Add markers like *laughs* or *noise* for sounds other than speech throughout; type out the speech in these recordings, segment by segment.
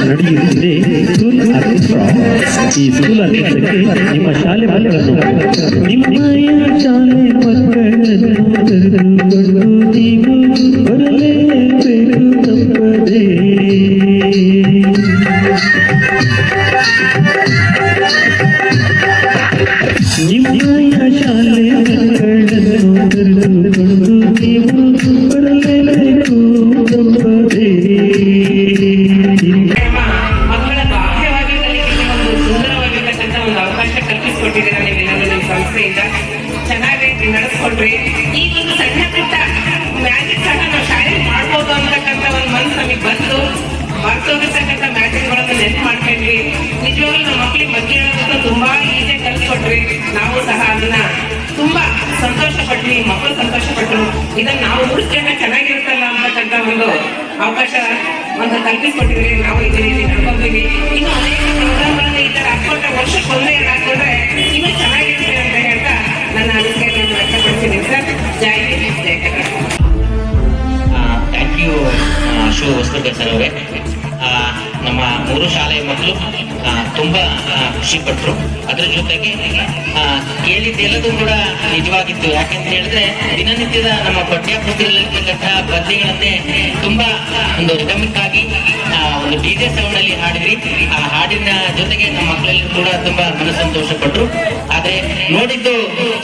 ನಡೆಯುತ್ತಿದೆ. School orchestra ಈ school ಆರ್ಕೆಸ್ಟ್ರಾಕ್ಕೆ ನಿಮ್ಮ ಶಾಲೆ ಮಕ್ಕಳನ್ನು ನಿಮ್ಮ ಶಾಲೆ ಮಕ್ಕಳನ್ನು ಪಟ್ರು ಇದನ್ನ ನಾವು ಉಳಿಸ್ಕೊಂಡ್ರೆ ಚೆನ್ನಾಗಿರುತ್ತಲ್ಲ ಅಂತಕ್ಕಂಥ ಒಂದು ಅವಕಾಶ ಒಂದು ಕಲ್ಪಿಸ್ಕೊಟ್ಟಿದ್ರಿ ನಾವು ಇದೀವಿ ನಡ್ಕೊಂತೀವಿ. ಇನ್ನು ಅನೇಕ ಪ್ರೋಗ್ರಾಮ್ಗಳನ್ನ ಈ ಥರ ಹಾಕೊಂಡ್ರೆ ವರ್ಷಕ್ಕೆ ಒಂದೇ ಹಾಕೊಂಡ್ರೆ ಇನ್ನೂ ಚೆನ್ನಾಗಿರುತ್ತೆ ಅಂತ ಹೇಳ್ತಾ ನನ್ನ ಅನಿಸಿಕೆಗಳನ್ನು ವ್ಯಕ್ತಪಡಿಸಿದ್ದೀನಿ. ಸರ್ ಜೈ ಹಿಂದ್, ಜೈ ಕರ್ನಾಟಕ. ಥ್ಯಾಂಕ್ ಯು ಶು ವಸ್ತುಕರ್ ಸರ್ ಅವರೇ. ನಮ್ಮ ಮೂರು ಶಾಲೆಯ ಮಕ್ಕಳು ತುಂಬಾ ಖುಷಿ ಪಟ್ಟರು ಅದ್ರ ಜೊತೆಗೆ ಕೇಳಿದ್ದೆಲ್ಲದೂ ಕೂಡ ನಿಜವಾಗಿತ್ತು. ಯಾಕೆಂತ ಹೇಳಿದ್ರೆ, ದಿನನಿತ್ಯದ ನಮ್ಮ ಪಠ್ಯಪುಸ್ತಕದಲ್ಲಿರ್ತಕ್ಕಂಥ ಪದ್ಯಗಳನ್ನೇ ತುಂಬಾ ಒಂದು ರಿದಮಿಕ್ ಆಗಿ ಒಂದು ಡಿ ಜೆ ಸೌಂಡ್ ಅಲ್ಲಿ ಹಾಡಿದ್ರಿ ಆ ಹಾಡಿನ ಜೊತೆಗೆ ನಮ್ಮ ಮಕ್ಕಳಲ್ಲಿ ಕೂಡ ತುಂಬಾ ಮನಸ್ಸಂತೋಷ ಪಟ್ರು ಆದ್ರೆ ನೋಡಿದ್ದು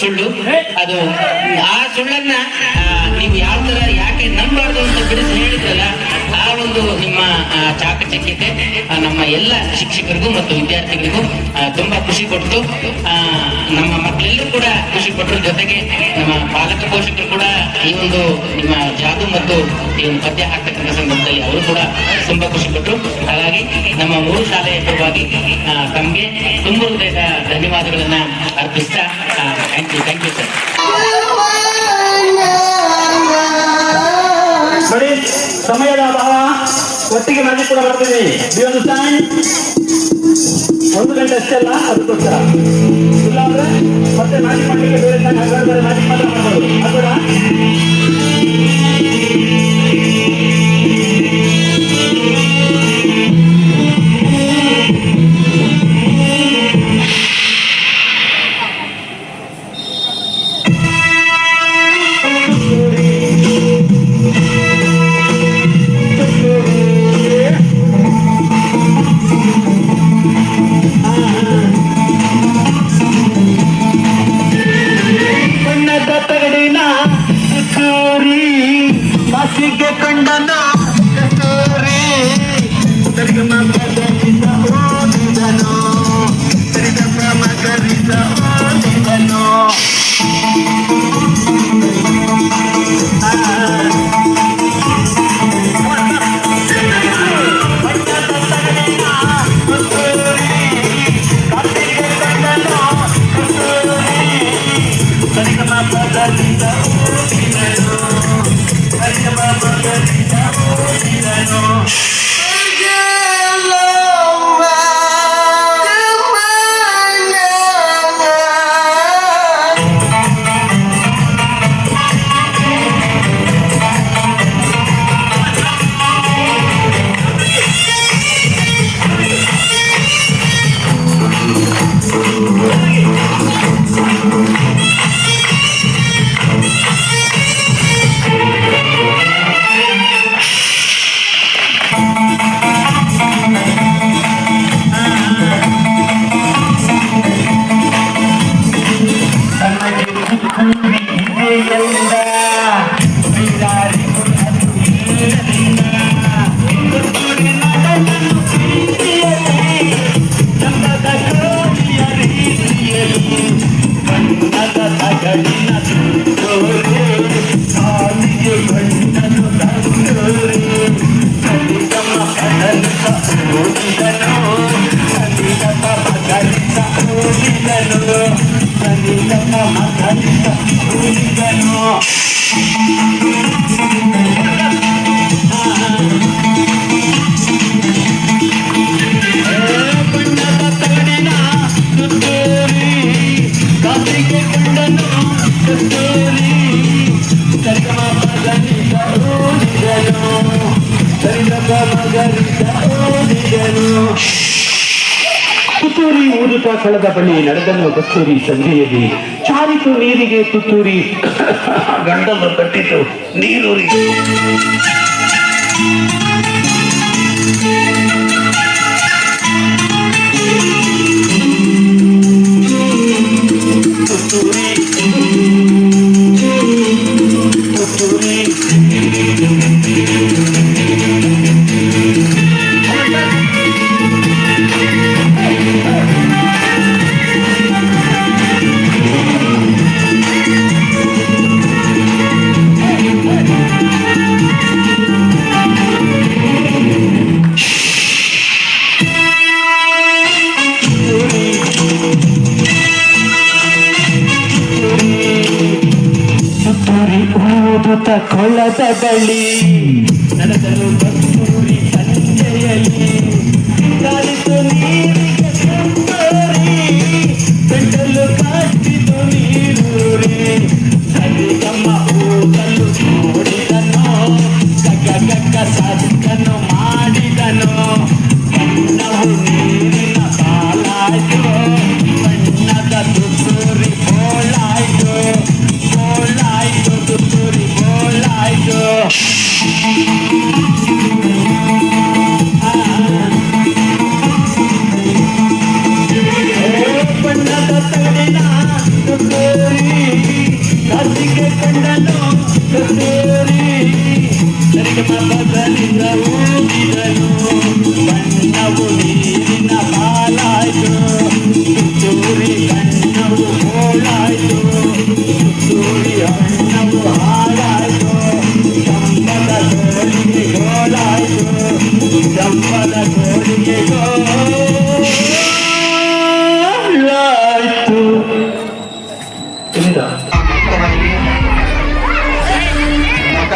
ಸುಳ್ಳು. ಅದು, ಆ ಸುಳ್ಳನ್ನ ನೀವು ಯಾವ ತರ, ಯಾಕೆ ನಂಬಾರ್ದು ಅಂತ ಬಿಡಿಸಿ ಹೇಳಿದ್ರಲ್ಲ ಒಂದು ನಿಮ್ಮ ಚಾಕಚಕ್ಯತೆ ನಮ್ಮ ಎಲ್ಲ ಶಿಕ್ಷಕರಿಗೂ ಮತ್ತು ವಿದ್ಯಾರ್ಥಿಗಳಿಗೂ ತುಂಬಾ ಖುಷಿ ಆ, ನಮ್ಮ ಮಕ್ಕಳೆಲ್ಲರೂ ಕೂಡ ಖುಷಿ ಪಟ್ಟರು ಜೊತೆಗೆ ನಮ್ಮ ಪಾಲಕ ಪೋಷಕರು ಕೂಡ ಈ ಒಂದು ನಿಮ್ಮ ಜಾದು ಮತ್ತು ಈ ಒಂದು ಪದ್ಯ ಹಾಕ್ತಕ್ಕಂಥ ಸಂದರ್ಭದಲ್ಲಿ ಅವರು ಕೂಡ ತುಂಬಾ ಖುಷಿ ಪಟ್ಟರು ಹಾಗಾಗಿ ನಮ್ಮ ಮೂರು ಶಾಲೆಯ ಪರವಾಗಿ ತಮ್ಗೆ ತುಂಬ ಹೃದಯದ ಧನ್ಯವಾದಗಳನ್ನ ಅರ್ಪಿಸ್ತಾ thank you thank you sir ಮಾಡಿ ಡಿ Do ಒಂದು ಗಂಟೆ ಅಷ್ಟೇ ಅಲ್ಲ ಅದಕ್ಕೋಸ್ಕರ ಇಲ್ಲ ಅಂದ್ರೆ ಮತ್ತೆ ನಾಟಿ ಮಾಡಲಿಕ್ಕೆ ಬೇರೆ పూలికను ತುತ್ತೂರಿ ಊದುತ್ತಾ ಕಳೆದ ಬಳಿ ನಡೆದನು ಕಸ್ತೂರಿ ಸಂಜೆಯಲ್ಲಿ. ಚಾರಿತು ನೀರಿಗೆ ತುತ್ತೂರಿ. *laughs* ಗಂಡನ್ನು ಕಟ್ಟಿತು ನೀರೂರಿ. ಕೊಳ್ಳದ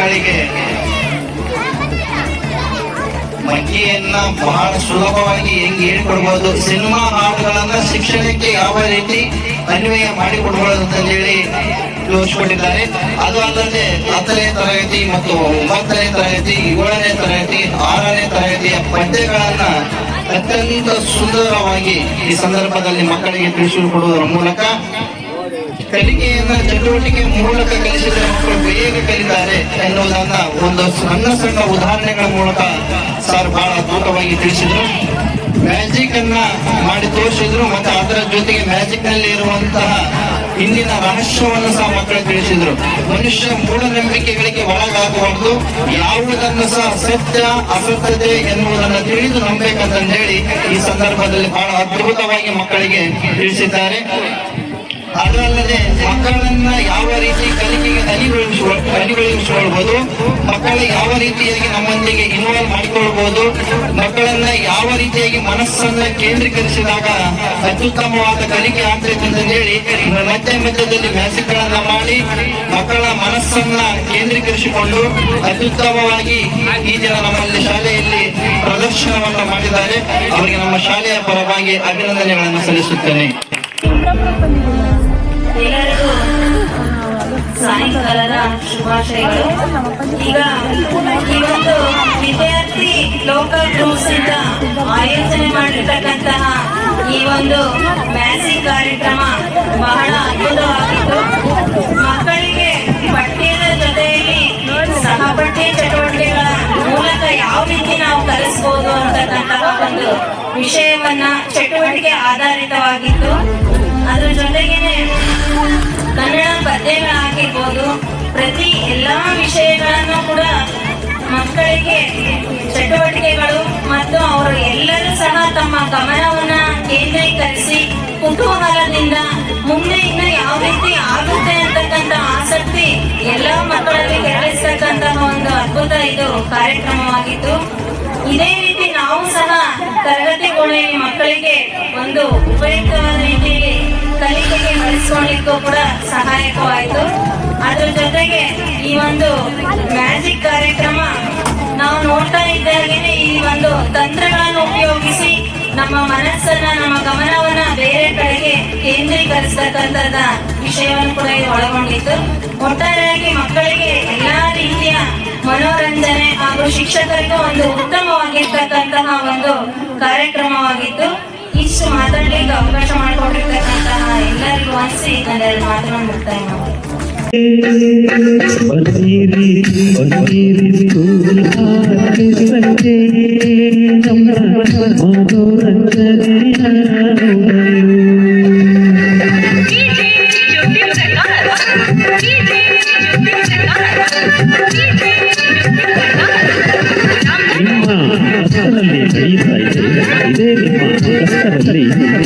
ಮಕ್ಕಳಿಗೆ ಮಗ್ಗಿಯನ್ನ ಬಹಳ ಸುಲಭವಾಗಿ ಹೆಂಗ್ ಹೇಳ್ಕೊಡ್ಬೋದು? ಸಿನಿಮಾ ಹಾಡುಗಳನ್ನ ಶಿಕ್ಷಣಕ್ಕೆ ಯಾವ ರೀತಿ ಅನ್ವಯ ಮಾಡಿಕೊಡ್ಬೋದು ಅಂತ ಹೇಳಿ ಯೋಚಿಸ್ಕೊಂಡಿದ್ದಾರೆ. ಅದು ಅಲ್ಲದೆ ಹತ್ತನೇ ತರಗತಿ ಮತ್ತು ಒಂಬತ್ತನೇ ತರಗತಿ, ಏಳನೇ ತರಗತಿ, ಆರನೇ ತರಗತಿಯ ಪದ್ಯಗಳನ್ನ ಅತ್ಯಂತ ಸುಂದರವಾಗಿ ಈ ಸಂದರ್ಭದಲ್ಲಿ ಮಕ್ಕಳಿಗೆ ತಿಳಿಸಿಕೊಡುವುದರ ಮೂಲಕ ಕಲಿಕೆಯನ್ನ ಚಟುವಟಿಕೆ ಮೂಲಕ ಕಲಿಸಿದರೆ ಮಕ್ಕಳು ಬೇಗ ಕಲಿತಾರೆ ಎನ್ನುವುದನ್ನ ಒಂದು ಸಣ್ಣ ಸಣ್ಣ ಉದಾಹರಣೆಗಳ ಮೂಲಕ ಸರ್ ಬಹಳ ಅದ್ಭುತವಾಗಿ ತಿಳಿಸಿದ್ರು. ಮ್ಯಾಜಿಕ್ ಅನ್ನ ಮಾಡಿ ತೋರಿಸಿದ್ರು ಮತ್ತೆ ಅದರ ಜೊತೆಗೆ ಮ್ಯಾಜಿಕ್ನಲ್ಲಿ ಇರುವಂತಹ ಹಿಂದಿನ ರಹಸ್ಯವನ್ನು ಸಹ ಮಕ್ಕಳು ತಿಳಿಸಿದ್ರು. ಮನುಷ್ಯ ಮೂಢನಂಬಿಕೆಗಳಿಗೆ ಒಳಗಾಗಬಾರ್ದು. ಯಾವುದನ್ನು ಸಹ ಸತ್ಯ, ಅಸತ್ಯತೆ ಎನ್ನುವುದನ್ನು ತಿಳಿದು ನಂಬೇಕಂತ ಹೇಳಿ ಈ ಸಂದರ್ಭದಲ್ಲಿ ಬಹಳ ಅದ್ಭುತವಾಗಿ ಮಕ್ಕಳಿಗೆ ತಿಳಿಸಿದ್ದಾರೆ. ಅದಲ್ಲದೆ ಮಕ್ಕಳನ್ನ ಯಾವ ರೀತಿ ಕಲಿಕೆಗೆ ಅಲಿಗೊಳಿಸಿಕೊಳ್ಬಹುದು ಮಕ್ಕಳ ಯಾವ ರೀತಿಯಾಗಿ ನಮ್ಮೊಂದಿಗೆ ಇನ್ವಾಲ್ವ್ ಮಾಡಿಕೊಳ್ಬಹುದು ಮಕ್ಕಳನ್ನ ಯಾವ ರೀತಿಯಾಗಿ ಮನಸ್ಸನ್ನ ಕೇಂದ್ರೀಕರಿಸಿದಾಗ ಅತ್ಯುತ್ತಮವಾದ ಕಲಿಕೆ ಆಗ್ತೈತೆ ಅಂತ ಹೇಳಿ ಮಧ್ಯ ಮಧ್ಯದಲ್ಲಿ ಮ್ಯಾಸಿಕ್ಗಳನ್ನ ಮಾಡಿ ಮಕ್ಕಳ ಮನಸ್ಸನ್ನ ಕೇಂದ್ರೀಕರಿಸಿಕೊಂಡು ಅತ್ಯುತ್ತಮವಾಗಿ ಈ ಜನ ನಮ್ಮಲ್ಲಿ ಶಾಲೆಯಲ್ಲಿ ಪ್ರದರ್ಶನವನ್ನು ಮಾಡಿದ್ದಾರೆ. ಅವರಿಗೆ ನಮ್ಮ ಶಾಲೆಯ ಪರವಾಗಿ ಅಭಿನಂದನೆಗಳನ್ನು ಸಲ್ಲಿಸುತ್ತೇನೆ. ಎಲ್ಲರಿಗೂ ಸಾಯಂಕಾಲದ ಶುಭಾಶಯಗಳು. ಈಗ ಈ ಒಂದು ವಿದ್ಯಾರ್ಥಿ ಲೋಕಲ್ ಗ್ರೂಪ್ಸ್ ಇಂದ ಆಯೋಜನೆ ಮಾಡಿರ್ತಕ್ಕಂತಹ ಈ ಒಂದು ಮ್ಯಾಸಿಕ್ ಕಾರ್ಯಕ್ರಮ ಬಹಳ ಅದ್ಭುತವಾಗಿತ್ತು. ಮಕ್ಕಳಿಗೆ ಪಠ್ಯದ ಜೊತೆಯಲ್ಲಿ ಸಹಪಠ್ಯ ಚಟುವಟಿಕೆಗಳ ಮೂಲಕ ಯಾವ ರೀತಿ ನಾವು ಕಲಿಸ್ಬೋದು ಅಂತಕ್ಕಂತಹ ಒಂದು ವಿಷಯವನ್ನ ಚಟುವಟಿಕೆ ಆಧಾರಿತವಾಗಿತ್ತು. ಅದ್ರ ಜೊತೆಗೇನೆ ಕನ್ನಡ ಪದ್ಯಗಳಾಗಿರ್ಬೋದು ಪ್ರತಿ ಎಲ್ಲ ವಿಷಯಗಳನ್ನು ಕೂಡ ಮಕ್ಕಳಿಗೆ ಚಟುವಟಿಕೆಗಳು ಮತ್ತು ಅವರು ಎಲ್ಲರೂ ಸಹ ತಮ್ಮ ಗಮನವನ್ನ ಕೇಂದ್ರೀಕರಿಸಿ ಕುತೂಹಲದಿಂದ ಮುಂದೆ ಇನ್ನು ಯಾವ ರೀತಿ ಆಗುತ್ತೆ ಅಂತಕ್ಕಂಥ ಆಸಕ್ತಿ ಎಲ್ಲ ಮಕ್ಕಳಲ್ಲಿ ಕೆರಳಿಸ್ತಕ್ಕಂತಹ ಒಂದು ಅದ್ಭುತ ಇದು ಕಾರ್ಯಕ್ರಮವಾಗಿತ್ತು ಇದೇ ರೀತಿ ನಾವು ಸಹ ತರಗತಿ ತರಗತಿಗಳಲ್ಲಿ ಮಕ್ಕಳಿಗೆ ಒಂದು ಉಪಯುಕ್ತವಾದ ರೀತಿಯಲ್ಲಿ ಕಲಿಕೆಗೆ ಬಳಸ್ಕೊಳ್ಳಿಕ್ಕೂ ಕೂಡ ಸಹಾಯಕವಾಯಿತು. ಅದ್ರ ಜೊತೆಗೆ ಈ ಒಂದು ಮ್ಯಾಜಿಕ್ ಕಾರ್ಯಕ್ರಮ ನಾವು ನೋಡ್ತಾ ಇದ್ದಾಗೇನೆ ಈ ಒಂದು ತಂತ್ರಗಳನ್ನು ಉಪಯೋಗಿಸಿ ನಮ್ಮ ಮನಸ್ಸನ್ನ, ನಮ್ಮ ಗಮನವನ್ನ ಬೇರೆ ಕಡೆಗೆ ಕೇಂದ್ರೀಕರಿಸತಕ್ಕಂಥದ್ದ ವಿಷಯವನ್ನು ಕೂಡ ಇದು ಒಳಗೊಂಡಿತ್ತು. ಒಟ್ಟಾರೆಯಾಗಿ ಮಕ್ಕಳಿಗೆ ಎಲ್ಲಾ ರೀತಿಯ ಮನೋರಂಜನೆ ಹಾಗೂ ಶಿಕ್ಷಕರಿಗೆ ಒಂದು ಉತ್ತಮವಾಗಿರ್ತಕ್ಕಂತಹ ಒಂದು ಕಾರ್ಯಕ್ರಮವಾಗಿತ್ತು. ಇಷ್ಟು ಮಾತಾಡಲಿಕ್ಕೆ ಎಲ್ಲರಿಗೂ ಅನಿಸಿ ಒಂದೆರಡು ಮಾತನ್ನು ಮುಕ್ತಾಯ ಮಾಡಿ ಬನ್ನಿರಿ ಬನ್ನಿರಿ ಸ್ಕೂಲ್ ಆರ್ಕೆಸ್ಟ್ರಾಕ್ಕೆ ನಮ್ಮ ಮನೋರಂಜನೆಯ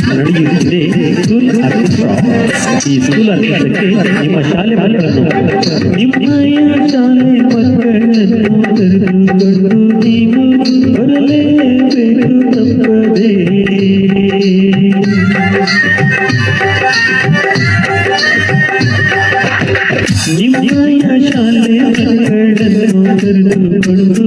ನಡೆಯುತ್ತಿದೆ ಸ್ಕೂಲ್ ಆರ್ಕೆಸ್ಟ್ರಾ ಈ ಸ್ಕೂಲ್ ಆರ್ಕೆಸ್ಟ್ರಾಕ್ಕೆ ನಿಮ್ಮ ಶಾಲೆ ಮಕ್ಕಳನ್ನು ನಿಮ್ಮಯ ಶಾಲೆ ಮಕ್ಕಳನ್ನು ಕರೆದುಕೊಂಡು ನೀವು ಬರಲೇಬೇಕು ತಪ್ಪದೇ ನಿಮ್ಮಯ ಶಾಲೆ ಮಕ್ಕಳನ್ನು ಕರೆದುಕೊಂಡು